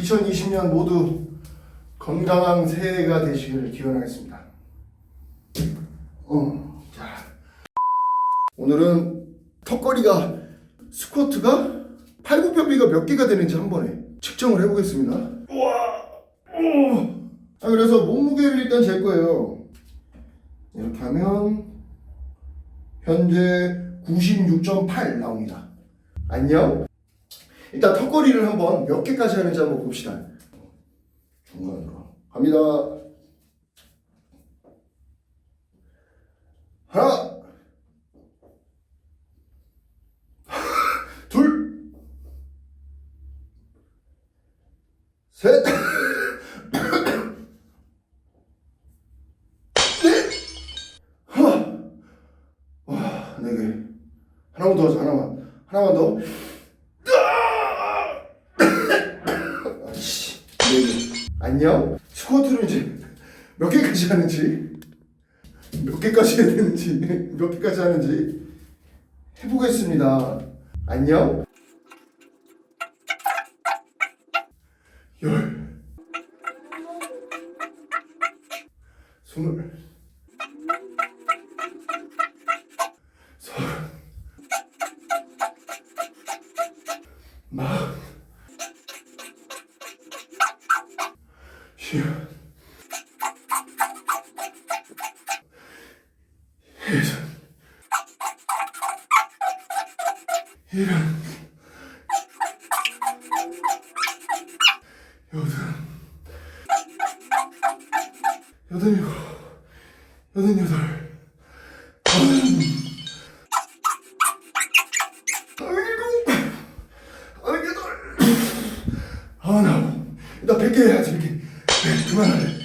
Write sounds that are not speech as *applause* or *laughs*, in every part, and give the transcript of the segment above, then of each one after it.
2020년 모두 건강한 새해가 되시기를 기원하겠습니다. 어, 자, 오늘은 턱걸이가 스쿼트가 팔굽혀펴기가 몇 개가 되는지 한 번에 측정을 해보겠습니다. 우와, 오. 아 그래서 몸무게를 일단 잴 거예요. 이렇게 하면 현재 96.8 나옵니다. 안녕. 일단 턱걸이를 한번 몇 개까지 하는지 한번 봅시다. 중간으로 갑니다. 하나, *laughs* 둘, 셋, *laughs* 네 개. 하나만 더 하자, 하나만, 하나만 더. 네 개. 안녕. 스쿼트를 이제 몇 개까지 하는지, 몇 개까지 해야 되는지, 몇 개까지 하는지 해보겠습니다. 안녕. 열, 스물, 서른, 마흔, 여든. 나 100개 해야지, 100개. 네, 그만할래.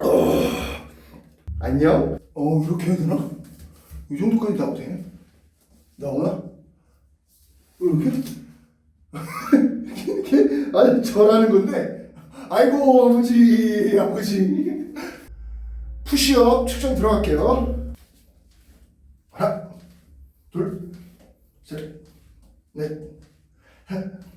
어, 안녕? 어, 이렇게 해야 되나? 이 정도까지 나오도 되네? 나오나? 이렇게? 이렇게? *laughs* 아니, 저라는 건데. 아이고, 아버지, 아버지. 푸시업 측정 들어갈게요. 하나, 둘, 셋, 네. 넷, 셋.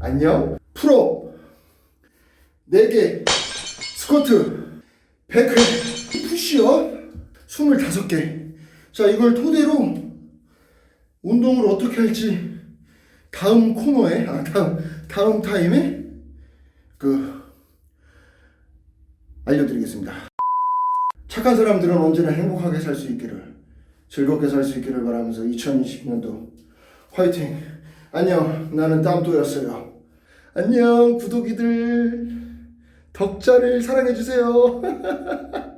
안녕. 프로 4개, 스쿼트, 100회, 푸쉬업 25개. 자, 이걸 토대로 운동을 어떻게 할지 다음 코너에, 아, 다음, 다음 타임에 그, 알려드리겠습니다. 착한 사람들은 언제나 행복하게 살 수 있기를, 즐겁게 살 수 있기를 바라면서 2020년도 화이팅! 안녕, 나는 땀또였어요. 안녕, 구독이들! 덕자를 사랑해주세요. *laughs*